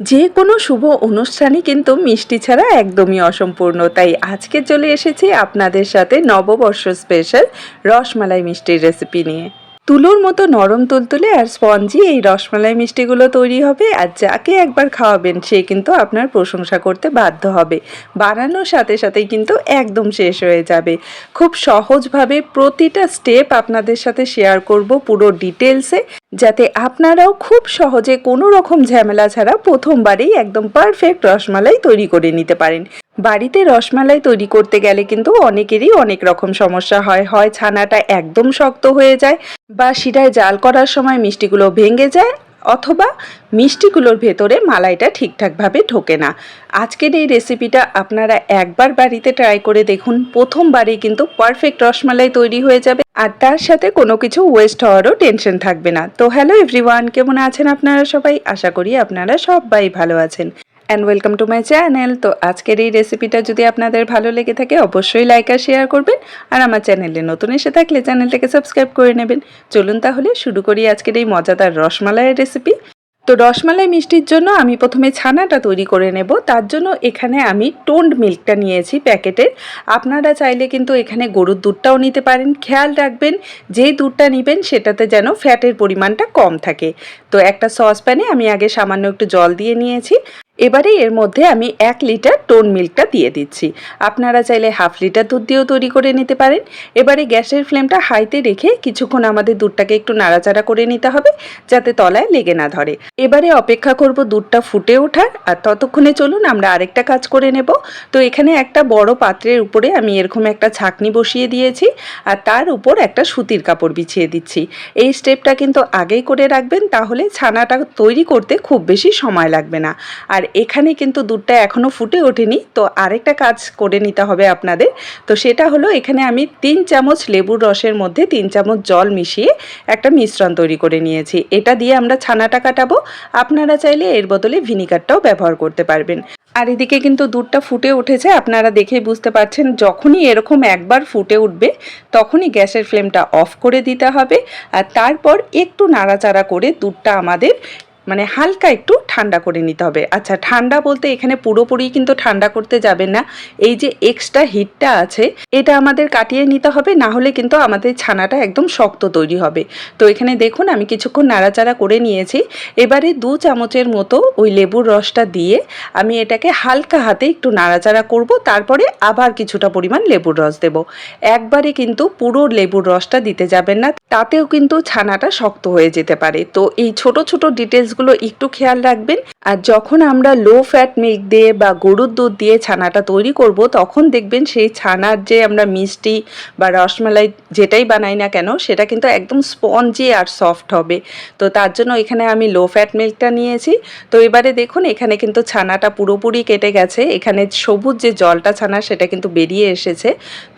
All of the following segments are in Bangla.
যে কোনো শুভ অনুষ্ঠানই কিন্তু মিষ্টি ছাড়া একদমই অসম্পূর্ণ। তাই আজকে চলে এসেছি আপনাদের সাথে নববর্ষ স্পেশাল রসমালাই মিষ্টির রেসিপি নিয়ে। তুলোর মতো নরম তুলতুলে আর স্পঞ্জি এই রসমালাই মিষ্টিগুলো তৈরি হবে আর যাকে একবার খাওয়াবেন সে কিন্তু আপনার প্রশংসা করতে বাধ্য হবে। বানানোর সাথে সাথেই কিন্তু একদম শেষ হয়ে যাবে। খুব সহজভাবে প্রতিটা স্টেপ আপনাদের সাথে শেয়ার করব পুরো ডিটেলসে যাতে আপনারাও খুব সহজে কোনো রকম ঝামেলা ছাড়া প্রথমবারেই একদম পারফেক্ট রসমালাই তৈরি করে নিতে পারেন। বাড়িতে রসমালাই তৈরি করতে গেলে কিন্তু অনেকেরই অনেক রকম সমস্যা হয়। হয় ছানাটা একদম শক্ত হয়ে যায় বা শিরায় জাল করার সময় মিষ্টিগুলো ভেঙে যায় অথবা মিষ্টিগুলোর ভেতরে মালাইটা ঠিকঠাকভাবে ঢোকে না। আজকের এই রেসিপিটা আপনারা একবার বাড়িতে ট্রাই করে দেখুন। প্রথমবারেই কিন্তু পারফেক্ট রসমালাই তৈরি হয়ে যাবে। আর তার সাথে কোনো কিছু ওয়েস্ট হওয়ারও টেনশন থাকবে না। তো হ্যালো এভরিওয়ান কেমন আছেন আপনারা সবাই? আশা করি আপনারা সবাই ভালো আছেন। And welcome to my channel তো আজকের এই রেসিপিটা যদি আপনাদের ভালো লেগে থাকে, অবশ্যই লাইক আর শেয়ার করবেন। আর আমার চ্যানেলে নতুন এসে থাকলে চ্যানেলটাকে সাবস্ক্রাইব করে নেবেন। চলুন তাহলে শুরু করি আজকের এই মজাদার রসমালাইয়ের রেসিপি তো রসমালাই মিষ্টির জন্য আমি প্রথমে ছানাটা তৈরি করে নেব। তার জন্য এখানে আমি টোন্ড মিল্কটা নিয়েছি প্যাকেটের আপনারা চাইলে কিন্তু এখানে গরুর দুধটাও নিতে পারেন। খেয়াল রাখবেন যেই দুধটা নেবেন সেটাতে যেন ফ্যাটের পরিমাণটা কম থাকে। তো একটা সসপ্যানে আমি আগে সামান্য একটু জল দিয়ে নিয়েছি। এবারে এর মধ্যে আমি এক লিটার টোন মিল্কটা দিয়ে দিচ্ছি। আপনারা চাইলে হাফ লিটার দুধ দিয়েও তৈরি করে নিতে পারেন। এবারে গ্যাসের ফ্লেমটা হাইতে রেখে কিছুক্ষণ আমাদের দুধটাকে একটু নাড়াচাড়া করে নিতে হবে, যাতে তলায় লেগে না ধরে। এবারে অপেক্ষা করব দুধটা ফুটে ওঠার, আর ততক্ষণে চলুন আমরা আরেকটা কাজ করে নেব। তো এখানে একটা বড় পাত্রের উপরে আমি এরকম একটা ছাকনি বসিয়ে দিয়েছি, আর তার উপর একটা সুতির কাপড় বিছিয়ে দিচ্ছি। এই স্টেপটা কিন্তু আগেই করে রাখবেন, তাহলে ছানাটা তৈরি করতে খুব বেশি সময় লাগবে না। আর এখানে কিন্তু দুধটা এখনও ফুটে ওঠেনি। তো আরেকটা কাজ করে নিতে হবে আপনাদের। তো সেটা হলো এখানে আমি তিন চামচ লেবুর রসের মধ্যে তিন চামচ জল মিশিয়ে একটা মিশ্রণ তৈরি করে নিয়েছি। এটা দিয়ে আমরা ছানাটা কাটাবো। আপনারা চাইলে এর বদলে ভিনিগারটাও ব্যবহার করতে পারবেন। আর এদিকে কিন্তু দুধটা ফুটে উঠেছে। আপনারা দেখেই বুঝতে পারছেন, যখনই এরকম একবার ফুটে উঠবে, তখনই গ্যাসের ফ্লেমটা অফ করে দিতে হবে। আর তারপর একটু নাড়াচাড়া করে দুধটা আমাদের মানে হালকা একটু ঠান্ডা করে নিতে হবে। আচ্ছা ঠান্ডা বলতে এখানে পুরোপুরি কিন্তু ঠান্ডা করতে যাবেন না। এই যে এক্সট্রা হিটটা আছে, এটা আমাদের কাটিয়ে নিতে হবে, না হলে কিন্তু আমাদের ছানাটা একদম শক্ত তৈরি হবে। তো এখানে দেখুন, আমি কিছুক্ষণ নাড়াচাড়া করে নিয়েছি। এবারে দু চামচের মতো ওই লেবুর রসটা দিয়ে আমি এটাকে হালকা হাতে একটু নাড়াচাড়া করব, তারপরে আবার কিছুটা পরিমাণ লেবুর রস দেব। একবারে কিন্তু পুরো লেবুর রসটা দিতে যাবেন না, তাতেও কিন্তু ছানাটা শক্ত হয়ে যেতে পারে। তো এই ছোট ছোট ডিটেলসগুলো একটু খেয়াল রাখবেন। আর যখন আমরা লো ফ্যাট মিল্ক দিয়ে বা গরুর দুধ দিয়ে ছানাটা তৈরি করব, তখন দেখবেন সেই ছানার যে আমরা মিষ্টি বা রসমালাই যেটাই বানাই না কেন, সেটা কিন্তু একদম স্পঞ্জি আর সফট হবে। তো তার জন্য এখানে আমি লো ফ্যাট মিল্কটা নিয়েছি। তো এবারে দেখুন, এখানে কিন্তু ছানাটা পুরোপুরি কেটে গেছে। এখানে সবুজ যে জলটা ছানা, সেটা কিন্তু বেরিয়ে এসেছে।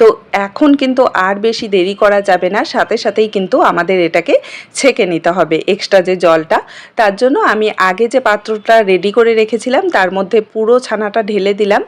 তো এখন কিন্তু আর বেশি দেরি করা যাবে না। সাথে সাথেই কিন্তু আমাদের এটাকে ছেঁকে নিতে হবে এক্সট্রা যে জলটা। তার জন্য আমি আগে যে পাত্রটা রেডি করে রেখেছিলাম, তার মধ্যে পুরো ছানাটা ঢেলে দিলাম।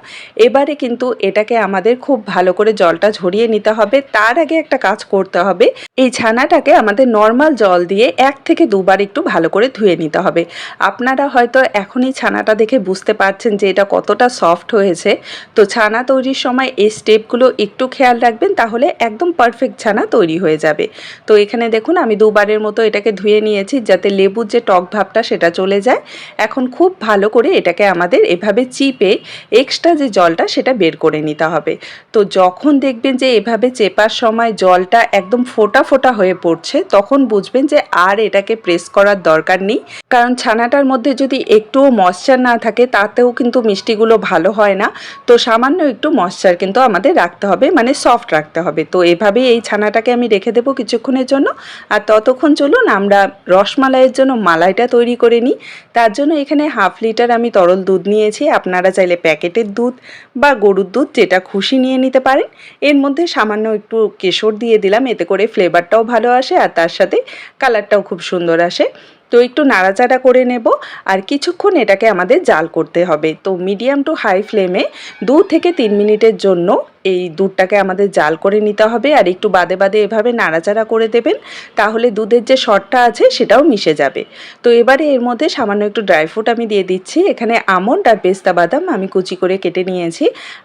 এবারে কিন্তু এটাকে আমাদের খুব ভালো করে জলটা ঝরিয়ে নিতে হবে। তার আগে একটা কাজ করতে হবে। এই ছানাটাকে আমাদের নর্মাল জল দিয়ে এক থেকে দুবার একটু ভালো করে ধুয়ে নিতে হবে। আপনারা হয়তো এখনই ছানাটা দেখে বুঝতে পারছেন যে এটা কতটা সফট হয়েছে। তো ছানা তৈরির সময় এই স্টেপগুলো একটু খেয়াল রাখবেন, তাহলে একদম পারফেক্ট ছানা তৈরি হয়ে যাবে। তো এখানে দেখুন, আমি দুবারের মতো এটাকে ধুয়ে নিয়েছি, যাতে লেবুর যে টক ভাবটা সেটা চলে যায়। এখন খুব ভালো করে এটাকে আমাদের এভাবে চিপে এক্সট্রা যে জলটা সেটা বের করে নিতে হবে। তো যখন দেখবেন যে এভাবে চেপার সময় জলটা একদম ফোটা ফোটা হয়ে পড়ছে, তখন বুঝবেন যে আর এটাকে প্রেস করার দরকার নেই। কারণ ছানাটার মধ্যে যদি একটুও ময়শ্চার না থাকে, তাতেও কিন্তু মিষ্টিগুলো ভালো হয় না। তো সামান্য একটু ময়শ্চার কিন্তু আমাদের রাখতে হবে মানে সফট রাখতে হবে। তো এভাবেই এই ছানাটাকে আমি রেখে দেবো কিছুক্ষণের জন্য। আর ততক্ষণ চলুন আমরা রসমালাইয়ের জন্য মালাইটা তৈরি করে নিই। তার জন্য এখানে হাফ লিটার আমি তরল দুধ নিয়েছি। আপনারা চাইলে প্যাকেটের দুধ বা গরুর দুধ যেটা খুশি নিয়ে নিতে পারেন। এর মধ্যে সামান্য একটু কেশর দিয়ে দিলাম, এতে করে ফ্লেভারটাও ভালো আসে আর তার সাথে কালারটাও খুব সুন্দর আসে। তো একটু নাড়াচাড়া করে নেব আর কিছুক্ষণ এটাকে আমাদের জাল করতে হবে। তো মিডিয়াম টু হাই ফ্লেমে দু থেকে তিন মিনিটের জন্য এই দুধটাকে আমাদের জাল করে নিতে হবে আর একটু বাদে বাদে এভাবে নাড়াচাড়া করে দেবেন তাহলে দুধের যে শটটা আছে সেটাও মিশে যাবে। তো এবারে এর মধ্যে সামান্য একটু ড্রাই ফ্রুট আমি দিয়ে দিচ্ছি। এখানে আমন্ড আর পেস্তা বাদাম আমি কুচি করে কেটে নিয়েছি।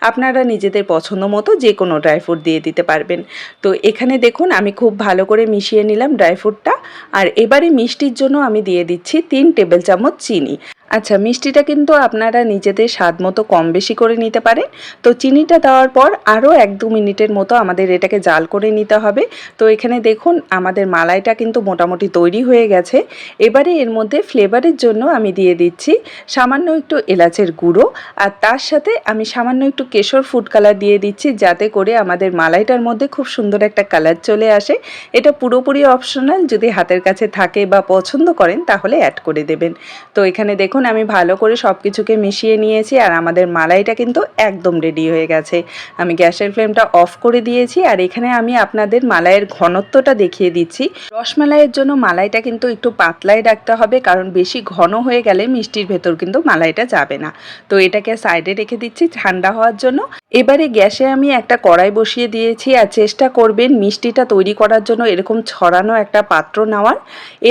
আপনারা নিজেদের পছন্দ মতো যে কোনো ড্রাই ফ্রুট দিয়ে দিতে পারবেন। তো এখানে দেখুন আমি খুব ভালো করে মিশিয়ে নিলাম ড্রাই ফ্রুটটা আর এবারে মিষ্টির জন্য আমি দিয়ে দিচ্ছি তিন টেবিল চামচ চিনি। আচ্ছা মিষ্টিটা কিন্তু আপনারা নিজেদের স্বাদ মতো কম বেশি করে নিতে পারেন। তো চিনিটা দেওয়ার পর আরও এক দু মিনিটের মতো আমাদের এটাকে জাল করে নিতে হবে। তো এখানে দেখুন, আমাদের মালাইটা কিন্তু মোটামুটি তৈরি হয়ে গেছে। এবারে এর মধ্যে ফ্লেভারের জন্য আমি দিয়ে দিচ্ছি সামান্য একটু এলাচের গুঁড়ো। আর তার সাথে আমি সামান্য একটু কেশর ফুড কালার দিয়ে দিচ্ছি, যাতে করে আমাদের মালাইটার মধ্যে খুব সুন্দর একটা কালার চলে আসে। এটা পুরোপুরি অপশনাল, যদি হাতের কাছে থাকে বা পছন্দ করেন, তাহলে অ্যাড করে দেবেন। তো এখানে দেখুন আমি ভালো করে সব কিছুকে মিশিয়ে নিয়েছি আর আমাদের মালাইটা কিন্তু একদম রেডি হয়ে গেছে। আমি গ্যাসের ফ্লেমটা অফ করে দিয়েছি আর এখানে আমি আপনাদের মালাইয়ের ঘনত্বটা দেখিয়ে দিচ্ছি। রসমালাইয়ের জন্য মালাইটা কিন্তু একটু পাতলাই রাখতে হবে কারণ বেশি ঘন হয়ে গেলে মিষ্টির ভেতর কিন্তু মালাইটা যাবে না। তো এটাকে সাইডে রেখে দিচ্ছি ঠান্ডা হওয়ার জন্য। এবারে গ্যাসে আমি একটা কড়াই বসিয়ে দিয়েছি আর চেষ্টা করবেন মিষ্টিটা তৈরি করার জন্য এরকম ছড়ানো একটা পাত্র নেওয়ার।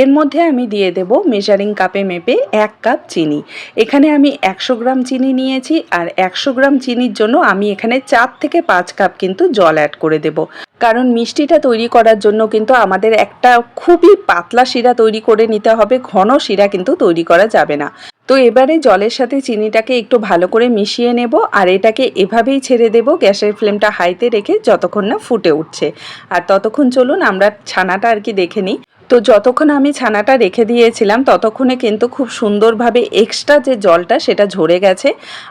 এর মধ্যে আমি দিয়ে দেব মেজারিং কাপে মেপে এক কাপ চিনি। এখানে আমি একশো গ্রাম চিনি নিয়েছি আর একশো গ্রাম চিনির জন্য আমি এখানে চার থেকে পাঁচ কাপ কিন্তু জল অ্যাড করে দেব। কারণ মিষ্টিটা তৈরি করার জন্য কিন্তু আমাদের একটা খুবই পাতলা শিরা তৈরি করে নিতে হবে, ঘন শিরা কিন্তু তৈরি করা যাবে না। তো এবারে জলের সাথে চিনিটাকে একটু ভালো করে মিশিয়ে নেব আর এটাকে এভাবেই ছেড়ে দেব গ্যাসের ফ্লেমটা হাইতে রেখে যতক্ষণ না ফুটে উঠছে। আর ততক্ষণ চলুন আমরা ছানাটা আর কি দেখে নিই। তো যতক্ষণ আমি ছানাটা রেখে দিয়েছিলাম, ততক্ষণে কিন্তু খুব সুন্দরভাবে এক্সট্রা যে জলটা সেটা ঝরে গেছে।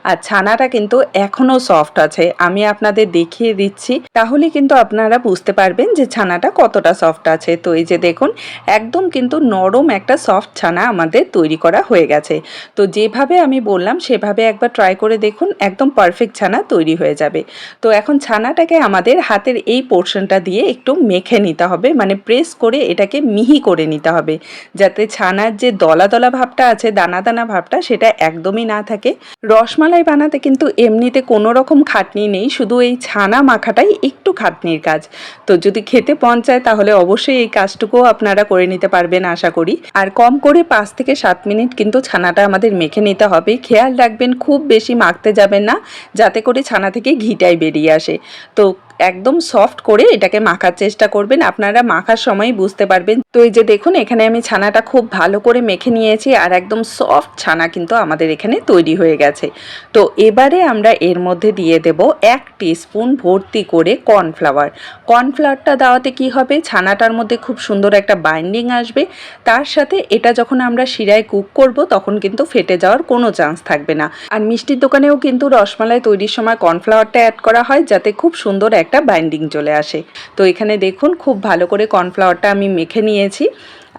আর ছানাটা কিন্তু এখনও সফট আছে। আমি আপনাদের দেখিয়ে দিচ্ছি। তাহলে কিন্তু আপনারা বুঝতে পারবেন যে ছানাটা কতটা সফট আছে। তো এই যে দেখুন, একদম কিন্তু নরম একটা সফট ছানা আমাদের তৈরি করা হয়ে গেছে। তো যেভাবে আমি বললাম, সেভাবে একবার ট্রাই করে দেখুন, একদম পারফেক্ট ছানা তৈরি হয়ে যাবে। তো এখন ছানাটাকে আমাদের হাতের এই পোর্শনটা দিয়ে একটু মেখে নিতে হবে। মানে প্রেস করে এটাকে মিহি করে নিতে হবে। যাতে ছানার যে দলা দলা ভাবটা আছে দানা দানা ভাবটা, সেটা একদমই না থাকে। রসমালাই বানাতে কিন্তু এমনিতে কোনো রকম খাটনি নেই, শুধু এই ছানা মাখাটাই একটু খাটনির কাজ। তো যদি খেতে পন চায়, তাহলে অবশ্যই এই কাজটুকুও আপনারা করে নিতে পারবেন, আশা করি। আর কম করে পাঁচ থেকে সাত মিনিট কিন্তু ছানাটা আমাদের মেখে নিতে হবে। খেয়াল রাখবেন, খুব বেশি মাখতে যাবেন না, যাতে করে ছানা থেকে ঘিটাই বেরিয়ে আসে। তো একদম সফট করে এটাকে মাখার চেষ্টা করবেন। আপনারা মাখার সময় বুঝতে পারবেন। তো এই যে দেখুন, এখানে আমি ছানাটা খুব ভালো করে মেখে নিয়েছি আর একদম সফট ছানা কিন্তু আমাদের এখানে তৈরি হয়ে গেছে। তো এবারে আমরা এর মধ্যে দিয়ে দেব এক স্পুন ভর্তি করে কর্নফ্লাওয়ার কর্নফ্লাওয়ারটা দেওয়াতে কি হবে? ছানাটার মধ্যে খুব সুন্দর একটা বাইন্ডিং আসবে। তার সাথে এটা যখন আমরা শিরায় কুক করব, তখন কিন্তু ফেটে যাওয়ার কোনো চান্স থাকবে না। আর মিষ্টির দোকানেও কিন্তু রসমালাই তৈরির সময় কর্নফ্লাওয়ারটা অ্যাড করা হয়, যাতে খুব সুন্দর একটা বাইন্ডিং চলে আসে। তো এখানে দেখুন খুব ভালো করে কর্নফ্লাওয়ারটা আমি মেখে নিয়েছি।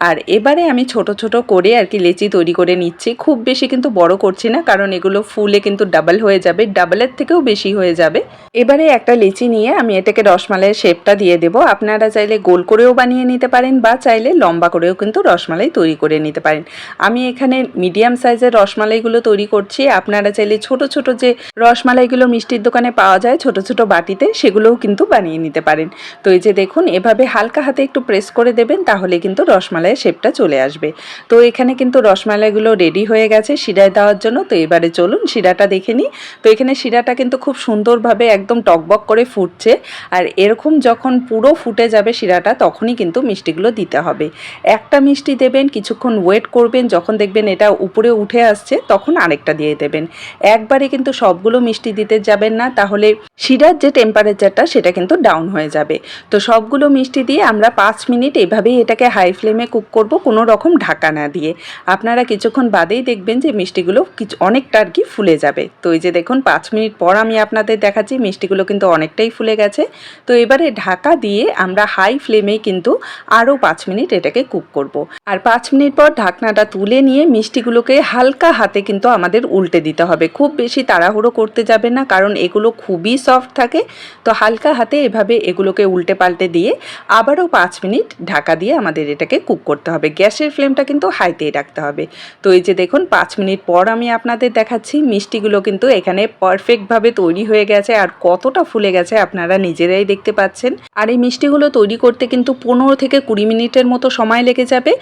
আর এবারে আমি ছোট ছোট করে আর কি লেচি তৈরি করে নিচ্ছি। খুব বেশি কিন্তু বড় করছি না, কারণ এগুলো ফুলে কিন্তু ডাবল হয়ে যাবে ডাবলের থেকেও বেশি হয়ে যাবে। এবারে একটা লেচি নিয়ে আমি এটাকে রসমালাইয়ের শেপটা দিয়ে দেব। আপনারা চাইলে গোল করেও বানিয়ে নিতে পারেন বা চাইলে লম্বা করেও কিন্তু রসমালাই তৈরি করে নিতে পারেন। আমি এখানে মিডিয়াম সাইজের রসমালাইগুলো তৈরি করছি। আপনারা চাইলে ছোট ছোট যে রসমালাইগুলো মিষ্টির দোকানে পাওয়া যায়, ছোট ছোট বাটিতে সেগুলোও কিন্তু বানিয়ে নিতে পারেন। তো এই যে দেখুন, এভাবে হালকা হাতে একটু প্রেস করে দেবেন, তাহলে কিন্তু রসমালাই রসমালাইয়ের শেপটা চলে আসবে। তো এখানে কিন্তু রসমালাইগুলো রেডি হয়ে গেছে শিরায় দেওয়ার জন্য। তো এবারে চলুন শিরাটা দেখে নিই। তো এখানে শিরাটা কিন্তু খুব সুন্দরভাবে একদম টকবক করে ফুটছে। আর এরকম যখন পুরো ফুটে যাবে শিরাটা, তখনই কিন্তু মিষ্টিগুলো দিতে হবে। একটা মিষ্টি দেবেন, কিছুক্ষণ ওয়েট করবেন, যখন দেখবেন এটা উপরে উঠে আসছে, তখন আরেকটা দিয়ে দেবেন। একবারে কিন্তু সবগুলো মিষ্টি দিতে যাবেন না, তাহলে শিরার যে টেম্পারেচারটা সেটা কিন্তু ডাউন হয়ে যাবে। তো সবগুলো মিষ্টি দিয়ে আমরা পাঁচ মিনিট এভাবেই এটাকে হাই ফ্লেমে কুক করব কোনো রকম ঢাকা না দিয়ে। আপনারা কিছুক্ষণ বাদেই দেখবেন যে মিষ্টিগুলো কিছু অনেকটা আর কি ফুলে যাবে। তো এই যে দেখুন, পাঁচ মিনিট পর আমি আপনাদের দেখাচ্ছি মিষ্টিগুলো কিন্তু অনেকটাই ফুলে গেছে। তো এবারে ঢাকা দিয়ে আমরা হাই ফ্লেমেই কিন্তু আরও পাঁচ মিনিট এটাকে কুক করব। আর পাঁচ মিনিট পর ঢাকনাটা তুলে নিয়ে মিষ্টিগুলোকে হালকা হাতে কিন্তু আমাদের উল্টে দিতে হবে। খুব বেশি তাড়াহুড়ো করতে যাবে না, কারণ এগুলো খুবই সফট থাকে। তো হালকা হাতে এভাবে এগুলোকে উল্টে পাল্টে দিয়ে আবারও পাঁচ মিনিট ঢাকা দিয়ে আমাদের এটাকে কুক করতে হবে। গ্যাসের ফ্লেমটা কিন্তু হাইতেই রাখতে হবে। তো এই যে দেখুন, পাঁচ মিনিট পর আমি আপনাদের দেখাচ্ছি, মিষ্টিগুলো কিন্তু এখানে পারফেক্টভাবে তৈরি হয়ে গেছে আর কতটা ফুলে গেছে আপনারা নিজেরাই দেখতে পাচ্ছেন। আর এই মিষ্টিগুলো তৈরি করতে কিন্তু পনেরো থেকে কুড়ি মিনিটের মতো সময় লেগে যাবে।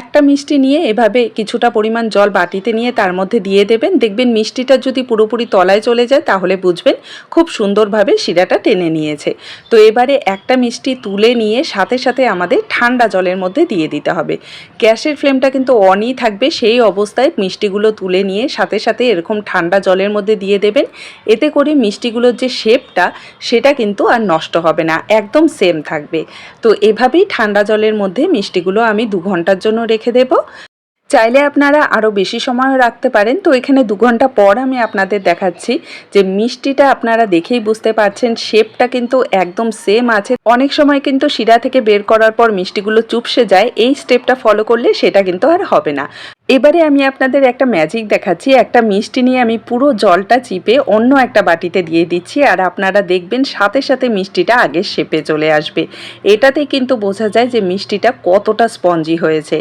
একটা মিষ্টি নিয়ে এভাবে কিছুটা পরিমাণ জল বাটিতে নিয়ে তার মধ্যে দিয়ে দেবেন। দেখবেন মিষ্টিটা যদি পুরোপুরি তলায় চলে যায়, তাহলে বুঝবেন খুব সুন্দরভাবে শিরাটা টেনে নিয়েছে। তো এবারে একটা মিষ্টি তুলে নিয়ে সাথে সাথে আমাদের ঠান্ডা জলের মধ্যে দিয়ে দিতে হবে। গ্যাসের ফ্লেমটা কিন্তু অনই থাকবে, সেই অবস্থায় মিষ্টিগুলো তুলে নিয়ে সাথে সাথে এরকম ঠান্ডা জলের মধ্যে দিয়ে দেবেন। এতে করে মিষ্টিগুলোর যে শেপটা সেটা কিন্তু আর নষ্ট হবে না, একদম সেম থাকবে। তো এভাবেই ঠান্ডা জলের মধ্যে মিষ্টিগুলো আমি দু ঘণ্টার জন্য রেখে দেবো। চাইলে আপনারা আরও বেশি সময় রাখতে পারেন। তো এখানে দু ঘণ্টা পর আমি আপনাদের দেখাচ্ছি যে মিষ্টিটা আপনারা দেখেই বুঝতে পারছেন, শেপটা কিন্তু একদম সেম আছে। অনেক সময় কিন্তু শিরা থেকে বের করার পর মিষ্টিগুলো চুপসে যায়, এই স্টেপটা ফলো করলে সেটা কিন্তু আর হবে না। এবারে আমি আপনাদের একটা ম্যাজিক দেখাচ্ছি, একটা মিষ্টি নিয়ে আমি পুরো জলটা চিপে অন্য একটা বাটিতে দিয়ে দিচ্ছি আর আপনারা দেখবেন সাথে সাথে মিষ্টিটা আগের শেপে চলে আসবে। এটাতে কিন্তু বোঝা যায় যে মিষ্টিটা কতটা স্পঞ্জি হয়েছে।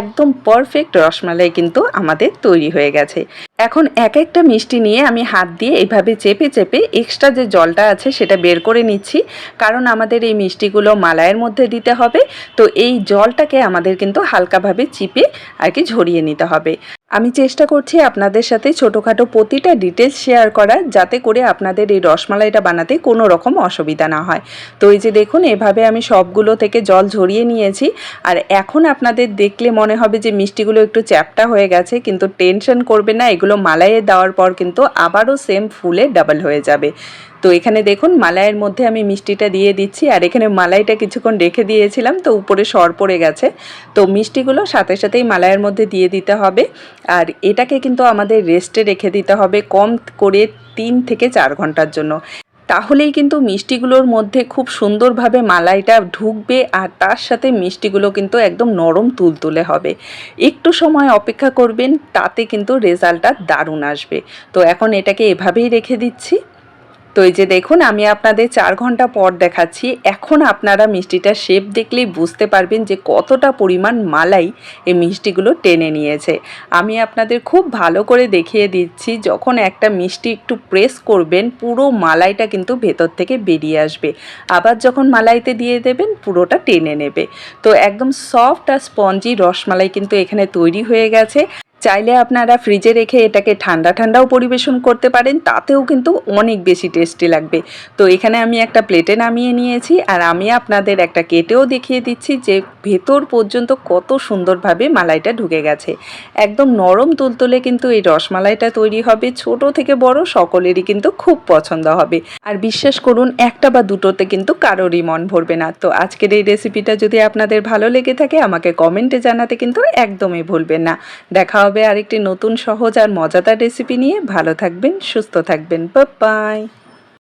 একদম পারফেক্ট রসমালাই কিন্তু আমাদের তৈরি হয়ে গেছে। এখন এক একটা মিষ্টি নিয়ে আমি হাত দিয়ে এইভাবে চেপে চেপে এক্সট্রা যে জলটা আছে সেটা বের করে নিচ্ছি। কারণ আমাদের এই মিষ্টিগুলো মালায়ের মধ্যে দিতে হবে। তো এই জলটাকে আমাদের কিন্তু হালকাভাবে চিপে আর কি ঝরিয়ে নিতে হবে। আমি চেষ্টা করছি আপনাদের সাথে ছোটোখাটো প্রতিটা ডিটেলস শেয়ার করার, যাতে করে আপনাদের এই রসমালাইটা বানাতে কোনো রকম অসুবিধা না হয়। তো এই যে দেখুন, এভাবে আমি সবগুলো থেকে জল ঝরিয়ে নিয়েছি। আর এখন আপনাদের দেখলে মনে হবে যে মিষ্টিগুলো একটু চ্যাপটা হয়ে গেছে, কিন্তু টেনশন করবে না, এগুলো মালাইয়ে দেওয়ার পর কিন্তু আবারও সেম ফুলে ডাবল হয়ে যাবে। তো এখানে দেখুন, মালাইয়ের মধ্যে আমি মিষ্টিটা দিয়ে দিচ্ছি। আর এখানে মালাইটা কিছুক্ষণ রেখে দিয়েছিলাম, তো উপরে সর পড়ে গেছে। তো মিষ্টিগুলো সাথে সাথেই মালাইয়ের মধ্যে দিয়ে দিতে হবে। আর এটাকে কিন্তু আমাদের রেস্টে রেখে দিতে হবে কম করে তিন থেকে চার ঘণ্টার জন্য। তাহলেই কিন্তু মিষ্টিগুলোর মধ্যে খুব সুন্দরভাবে মালাইটা ঢুকবে, আর তার সাথে মিষ্টিগুলো কিন্তু একদম নরম তুলতুলে হবে। একটু সময় অপেক্ষা করবেন, তাতে কিন্তু রেজাল্টটা দারুণ আসবে। তো এখন এটাকে এভাবেই রেখে দিচ্ছি। তো এই যে দেখুন, আমি আপনাদের চার ঘণ্টা পর দেখাচ্ছি। এখন আপনারা মিষ্টিটা শেপ দেখলেই বুঝতে পারবেন যে কতটা পরিমাণ মালাই এই মিষ্টিগুলো টেনে নিয়েছে। আমি আপনাদের খুব ভালো করে দেখিয়ে দিচ্ছি, যখন একটা মিষ্টি একটু প্রেস করবেন, পুরো মালাইটা কিন্তু ভেতর থেকে বেরিয়ে আসবে। আবার যখন মালাইতে দিয়ে দেবেন, পুরোটা টেনে নেবে। তো একদম সফট আর স্পঞ্জি রসমালাই কিন্তু এখানে তৈরি হয়ে গেছে। চাইলে আপনারা ফ্রিজে রেখে এটাকে ঠান্ডা ঠান্ডাও পরিবেশন করতে পারেন, তাতেও কিন্তু অনেক বেশি টেস্টি লাগবে। তো এখানে আমি একটা প্লেটে নামিয়ে নিয়েছি, আর আমি আপনাদের একটা কেটেও দেখিয়ে দিচ্ছি যে ভেতর পর্যন্ত কত সুন্দরভাবে মালাইটা ঢুকে গেছে। একদম নরম তুলতুলে কিন্তু এই রসমালাইটা তৈরি হবে, ছোট থেকে বড় সকলেরই কিন্তু খুব পছন্দ হবে। আর বিশ্বাস করুন, একটা বা দুটোতে কিন্তু কারোরই মন ভরবে না। তো আজকের এই রেসিপিটা যদি আপনাদের ভালো লেগে থাকে, আমাকে কমেন্টে জানাতে কিন্তু একদমই ভুলবেন না। দেখা হবে আরেকটি নতুন সহজ আর মজাদার রেসিপি নিয়ে ভালো থাকবেন সুস্থ থাকবেন। বাই